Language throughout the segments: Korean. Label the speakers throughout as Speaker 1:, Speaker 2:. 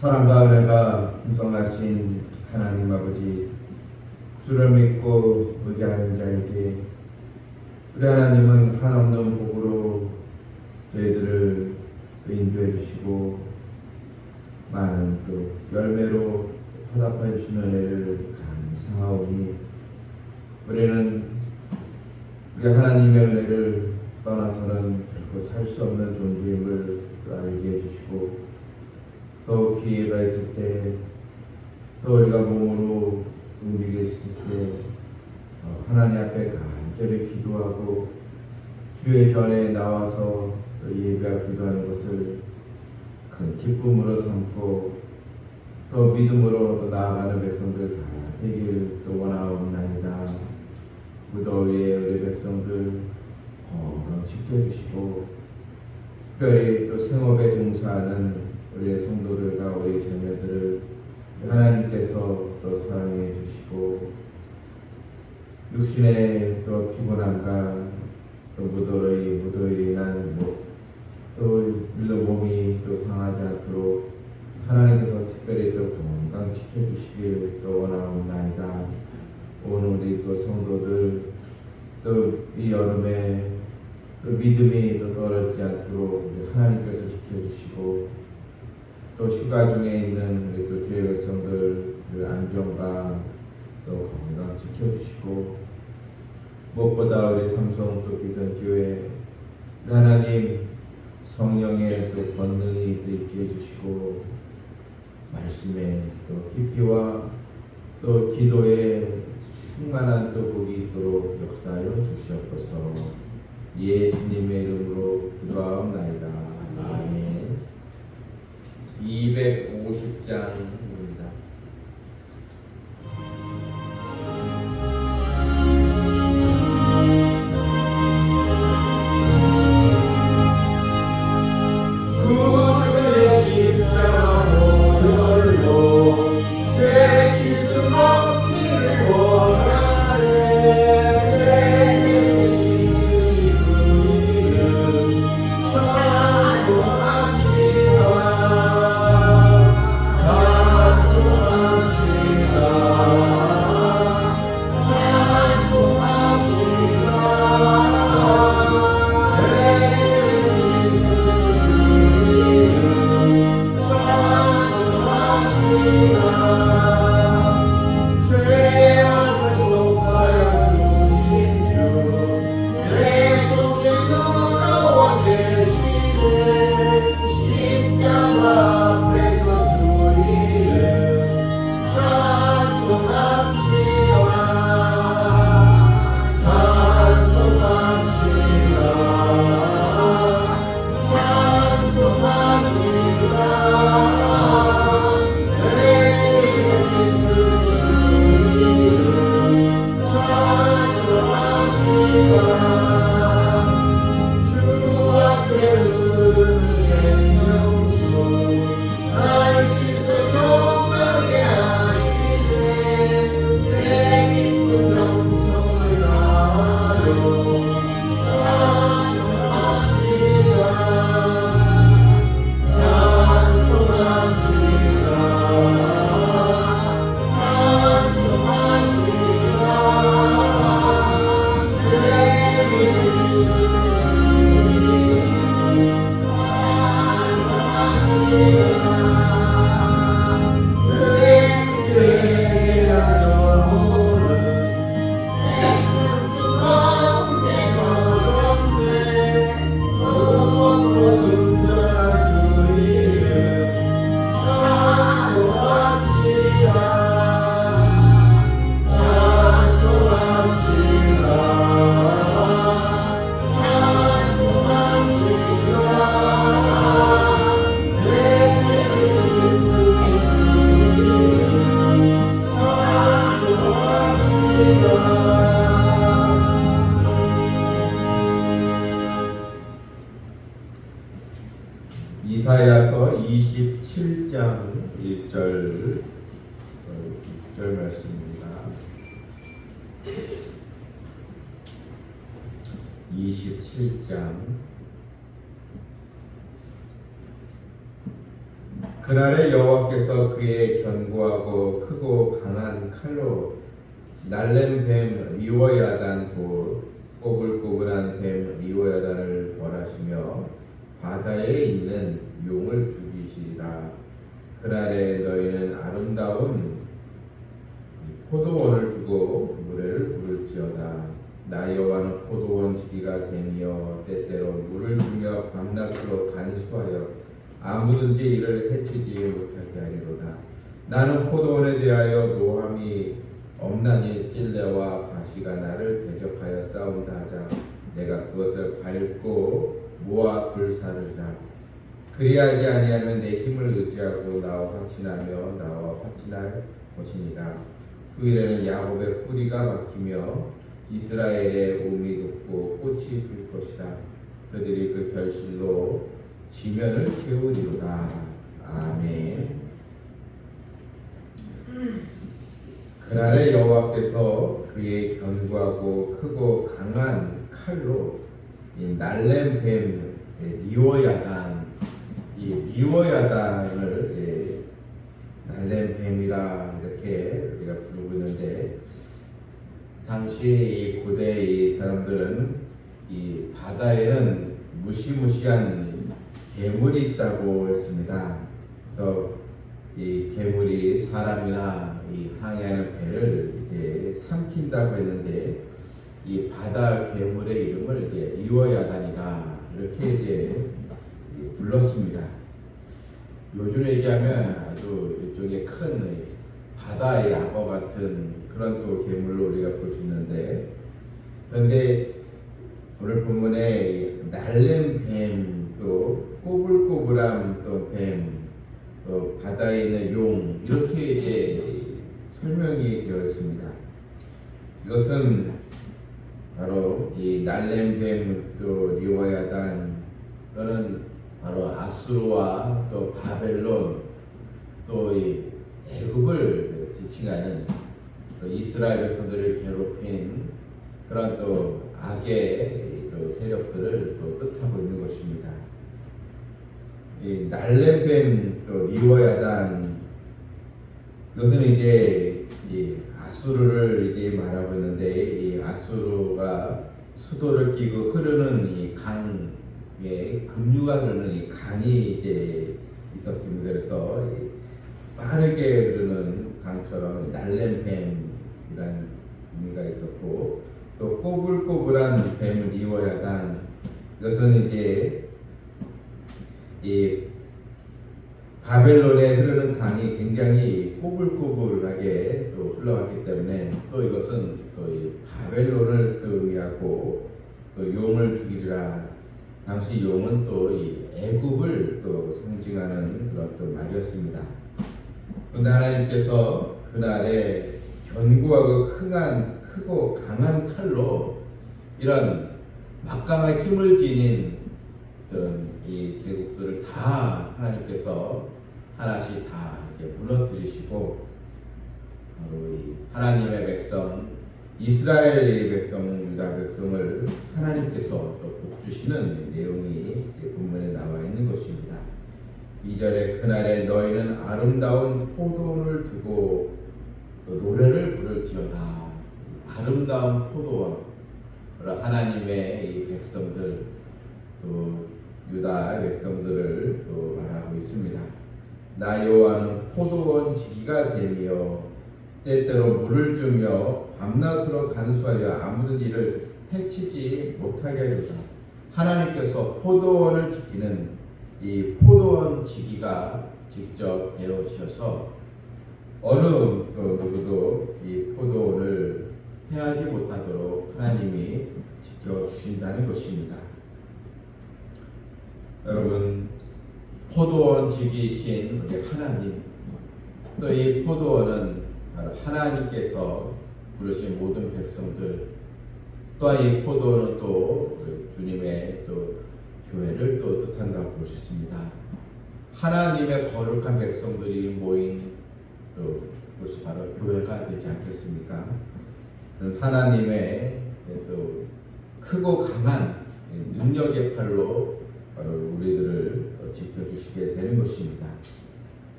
Speaker 1: 사랑과 은혜가 풍성하신 하나님 아버지 주를 믿고 의지하는 자에게 우리 하나님은 한없는 복으로 저희들을 또 인도해 주시고 많은 또 열매로 화답해 주시는 은혜를 감사하오니 우리는 우리 하나님의 은혜를 떠나서는 결코 살 수 없는 존재임을 또 알게 해주시고 또 기회가 있을 때, 또 우리가 몸으로 움직일 수 있을 때, 어, 하나님 앞에 간절히 기도하고 주의 전에 나와서 또 예배와 기도하는 것을 큰 기쁨으로 삼고 또 믿음으로 또 나아가는 백성들 다 되길 또 원하옵나이다. 무더위에 우리 백성들 건강 지켜주시고 특별히 또 생업에 종사하는 우리의 성도들과 우리 자녀들을 하나님께서 또 사랑해 주시고 육신의 또 피곤함과 또 무더위 무더위로 인한 뭐, 또 일로 몸이 또 상하지 않도록 하나님께서 특별히 또 건강 지켜주시길 또 원하옵나이다. 오늘 우리 또 성도들 또 이 여름에 또 믿음이 또 떨어지지 않도록 하나님께서 또 휴가 중에 있는 우리 또 주의 백성들 그 안전과 또 건강 지켜주시고 무엇보다 우리 삼성 또 비전 교회 하나님 성령의 또 권능이 또 있게 해주시고 말씀에 또 깊이와 또 기도에 충만한 또 복이 있도록 역사하여 주시옵소서. 예수님의 이름으로 기도하옵나이다. 아멘 250장 이사야서 27장 1절 6절 말씀입니다. 27장 그날에 여호와께서 그의 견고하고 크고 강한 칼로 날랜 뱀 리워야단 곧 꼬불꼬불한 뱀 리워야단을 벌하시며 바다에 있는 죽이시리라 그날에 너희는 아름다운 포도원을 두고 노래를 부를지어다. 나 여호와는 포도원 지기가 되며 때때로 물을 주며 밤낮으로 간수하여 아무든지 이를 해치지 못하게 하리로다. 나는 포도원에 대하여 노함이 없나니 찔레와 가시가 나를 대적하여 싸운다 하자. 내가 그것을 밟고 모아 불사르리라 그리하지 아니하면 내 힘을 의지하고 나와 확신하며 나와 확신할 것이니라. 후일에는 야곱의 뿌리가 박히며 이스라엘의 몸이 돋고 꽃이 필 것이라. 그들이 그 결실로 지면을 키우리로다. 아멘. 그날에 여호와께서 그의 견고하고 크고 강한 칼로 이 날렘 뱀 예, 미워야단 이 미워야단을 예, 날렘 뱀이라 이렇게 우리가 부르고 있는데 당시 이 고대 이 사람들은 이 바다에는 무시무시한 괴물이 있다고 했습니다. 그래서 이 괴물이 사람이나 이 항해하는 배를 이제 삼킨다고 했는데 이 바다 괴물의 이름을 이제 리워야단이다 이렇게 이제 불렀습니다. 요즘 얘기하면 아주 이쪽에 큰 바다의 악어 같은 그런 또 괴물로 우리가 볼 수 있는데 그런데 오늘 본문에 날랜 뱀, 또 꼬불꼬불한 또 뱀, 또 바다에 있는 용 이렇게 이제 설명이 되어 있습니다. 이것은 바로 이 날렘 뱀, 또 리와야단 또는 바로 아수르와 또 바벨론 또 이 애굽을 지칭하는 또 이스라엘 백성들을 괴롭힌 그런 또 악의 또 세력들을 또 뜻하고 있는 것입니다. 이 날렘뱀 또 리워야단 이것은 이제 이 아수르를 이제 말하고 있는데 이 아수르가 수도를 끼고 흐르는 이강 에 급류가 흐르는 이 강이 이제 있었습니다. 그래서 이 빠르게 흐르는 강처럼 날렘뱀이라는 의미가 있었고 또 꼬불꼬불한 뱀을 이워야단 이것은 이제 이 바벨론에 흐르는 강이 굉장히 꼬불꼬불하게 또 흘러갔기 때문에 또 이것은 또이 바벨론을 또 의미하고 또 용을 죽이리라 당시 용은 또 이 애굽을 또 상징하는 그런 또 말이었습니다. 그런데 하나님께서 그날에 견고하고 크간, 크고 강한 칼로 이런 막강한 힘을 지닌 이 제국들을 다 하나님께서 하나씩 다 이렇게 무너뜨리시고 바로 이 하나님의 백성 이스라엘의 백성 유다 백성을 하나님께서 주시는 내용이 본문에 나와 있는 것입니다. 2절에 그날에 너희는 아름다운 포도원을 두고 노래를 부를지어다. 아름다운 포도원. 하나님의 이 백성들, 또 유다 백성들을 또 말하고 있습니다. 나 여호와는 포도원 지기가 되며 때때로 물을 주며 밤낮으로 간수하여 아무든 일을 해치지 못하게 하리다. 하나님께서 포도원을 지키는 이 포도원 지기가 직접 배우셔서 어느 누구도 이 포도원을 해하지 못하도록 하나님이 지켜주신다는 것입니다. 여러분 포도원 지기신 하나님 또 이 포도원은 바로 하나님께서 부르신 모든 백성들 또한 이 포도원은 또 주님의 또 교회를 또 뜻한다고 볼 수 있습니다. 하나님의 거룩한 백성들이 모인 또 그것이 바로 교회가 되지 않겠습니까? 하나님의 또 크고 강한 능력의 팔로 바로 우리들을 지켜주시게 되는 것입니다.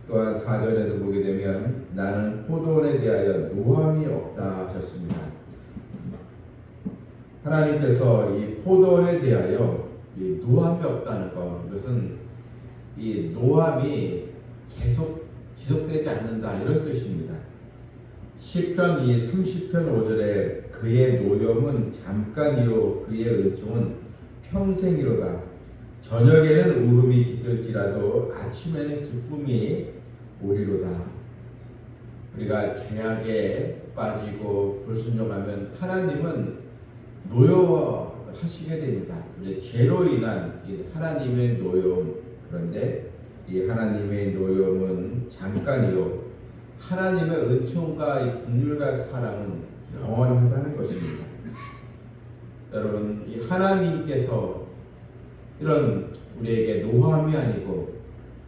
Speaker 1: 또한 사절에도 보게 되면 나는 포도원에 대하여 노함이 없다 하셨습니다. 하나님께서 이 포도원에 대하여 이 노함이 없다는 것 이것은 이 노함이 계속 지속되지 않는다 이런 뜻입니다. 시편 이 30편 5절에 그의 노염은 잠깐이요 그의 은총은 평생이로다. 저녁에는 울음이 깃들지라도 아침에는 기쁨이 오리로다. 우리가 죄악에 빠지고 불순종하면 하나님은 노여 하시게 됩니다. 이제 죄로 인한 이 하나님의 노여움 그런데 이 하나님의 노여움은 잠깐이요 하나님의 은총과 이 긍휼과 사랑은 영원하다는 것입니다. 여러분 이 하나님께서 이런 우리에게 노함이 아니고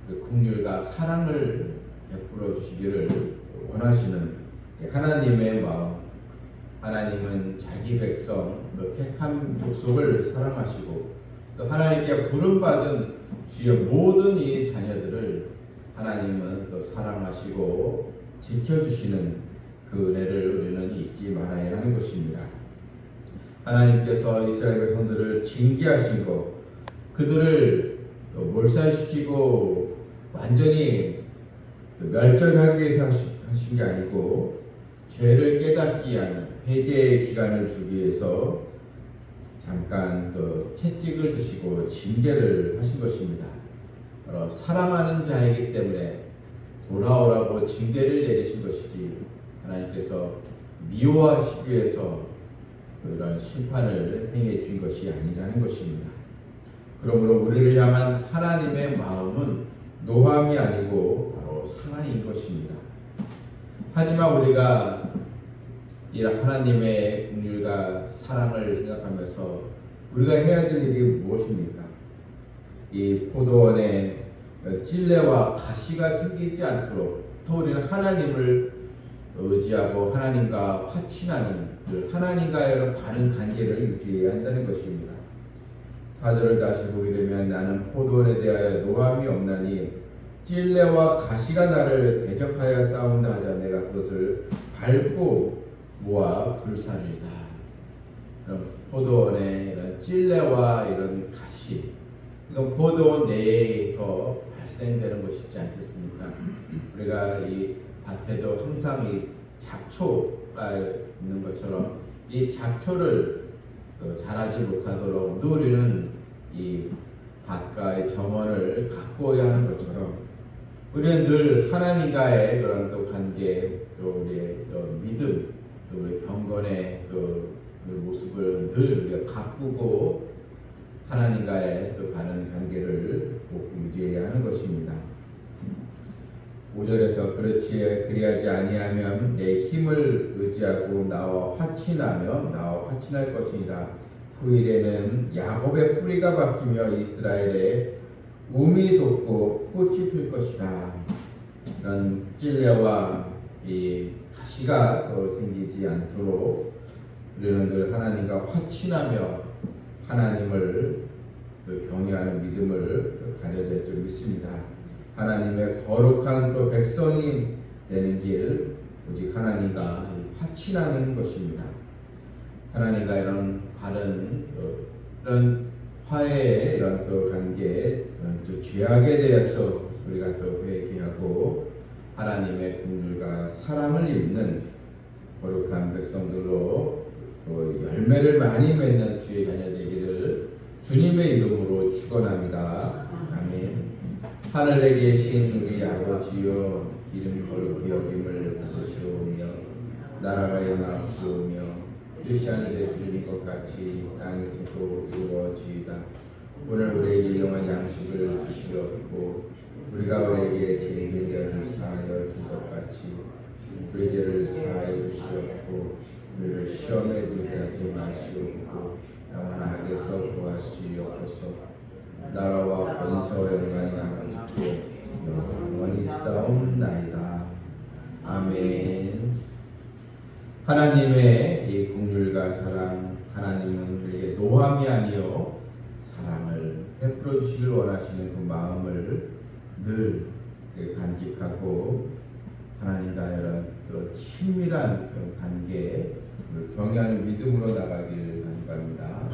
Speaker 1: 그 긍휼과 사랑을 베풀어 주시기를 원하시는 이 하나님의 마음. 하나님은 자기 백성, 또 택한 족속을 사랑하시고 또 하나님께 부름받은 주의 모든 이 자녀들을 하나님은 또 사랑하시고 지켜주시는 그 은혜를 우리는 잊지 말아야 하는 것입니다. 하나님께서 이스라엘 백성들을 징계하신 것, 그들을 몰살시키고 완전히 멸절하기 하신 게 아니고 죄를 깨닫기 위한 회개의 기간을 주기 위해서 잠깐 또 채찍을 드시고 징계를 하신 것입니다. 사랑하는 자이기 때문에 돌아오라고 징계를 내리신 것이지 하나님께서 미워하시기 위해서 이런 심판을 행해 주신 것이 아니라는 것입니다. 그러므로 우리를 향한 하나님의 마음은 노함이 아니고 바로 사랑인 것입니다. 하지만 우리가 이 하나님의 긍휼과 사랑을 생각하면서 우리가 해야 될 일이 무엇입니까? 이 포도원에 찔레와 가시가 생기지 않도록 또 우리는 하나님을 의지하고 하나님과 화친하는 그 하나님과의 바른 관계를 유지해야 한다는 것입니다. 사절을 다시 보게 되면 나는 포도원에 대하여 노함이 없나니 찔레와 가시가 나를 대적하여 싸운다 하자 내가 그것을 밟고 모아 불살이다. 그럼 포도원에 이런 찔레와 이런 가시 이건 포도원 내에서 발생되는 것이지 않겠습니까? 우리가 이 밭에도 항상 이 잡초가 있는 것처럼 이 잡초를 그 자라지 못하도록 늘 우리는 이 밭과의 정원을 가꾸어야 하는 것처럼 우리는 늘 하나님과의 그런 또 관계 또 우리의 또 믿음 또 우리 경건의 또 모습을 늘 우리가 가꾸고 하나님과의 또 바른 관계를 꼭 유지해야 하는 것입니다. 5절에서 그렇지 그리하지 아니하면 내 힘을 의지하고 나와 화친하며 나와 화친할 것이니라 후일에는 야곱의 뿌리가 박히며 이스라엘의 움이 돋고 꽃이 필 것이라 이런 찔레와 이 가시가 또 생기지 않도록 우리는 늘 하나님과 화친하며 하나님을 또 경외하는 믿음을 가져야 될 줄 믿습니다. 하나님의 거룩한 또 백성이 되는 길 오직 하나님과 화친하는 것입니다. 하나님과 이런 바른 어, 이런 화해의 이런 또 관계, 이런 또 죄악에 대해서 우리가 또 회개하고 하나님의 긍휼과 사랑을 입는 거룩한 백성들로 또 열매를 많이 맺는 주의 자녀 되기를 주님의 이름으로 축원합니다. 아멘. 하늘에 계신 우리 아버지여 이름 거룩히 여김을 받으시오며 나라가 일어나시오며 뜻이 하늘에서 이룬 것 같이 땅에서도 이루어지이다 오늘 우리에게 일용할 양식을 주시옵고 우리가 우리에게 죄를 사하여 준 것 같이 우리 죄를 사하여 주시옵고 우리를 시험에 들게 하지 마시옵고 악에서 구하시옵소서 나라와 권세와 영광이 아버지께 영원히 싸움나이다. 아멘. 하나님의 이 긍휼과 사랑, 하나님은 우리에게 노함이 아니요 사랑을 베풀어 주시길 원하시는 그 마음을 늘그 간직하고 하나님과의 또 친밀한 그 관계, 그 경외하는 믿음으로 나가기를 간구합니다.